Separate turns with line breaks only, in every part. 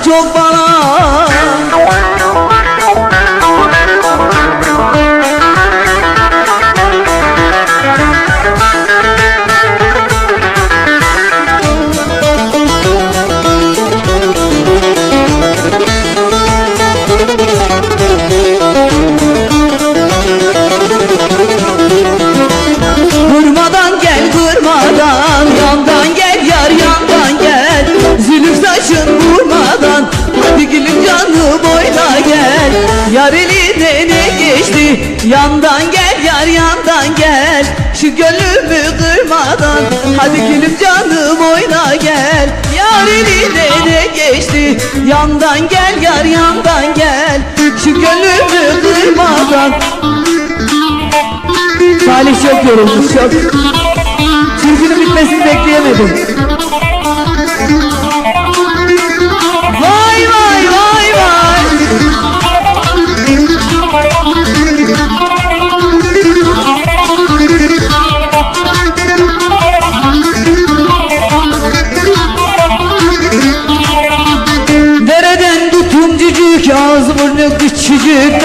চোখ বাড়া। Yandan gel yar yandan gel. Şu gönlümü kırmadan. Hadi gülüm canım oyna gel. Yar eline ne geçti? Yandan gel yar yandan gel. Şu gönlümü kırmadan. Salih çok yorulmuş çok. Türkünün bitmesini bekleyemedim. Burnu küçücük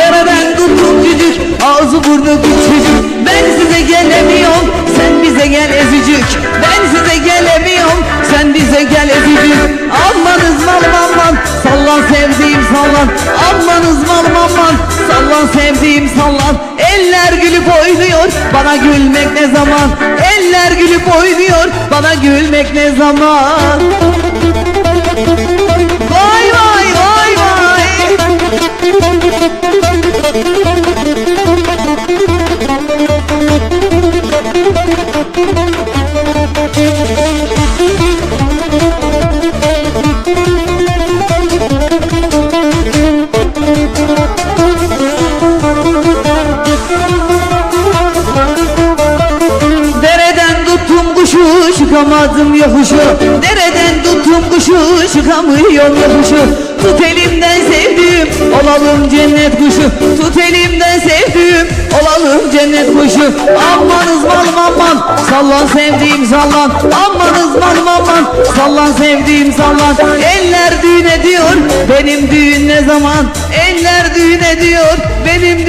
tutum cücük ağzı burnu küçücük. Ben size gelemiyorum sen bize gel ezicik Ben size gelemiyorum sen bize gel ezicik Amanız malım aman sallan sevdiğim sallan. Amanız malım aman sallan sevdiğim sallan. Eller gülüp oynuyor bana gülmek ne zaman? Eller gülüp oynuyor bana gülmek ne zaman Dereden tuttum kuşu çıkamadım yokuşu. Dereden tuttum kuşu çıkamıyorum yokuşu. Tut elimden sevdiğim olalım cennet kuşu. Tut elimden sevdiğim olalım cennet kuşu. Amanız malım aman. Sallan sevdiğim sallan. Amanız malım aman. Sallan sevdiğim sallan. Eller düğün ediyor benim düğün ne zaman? Eller düğün ediyor benim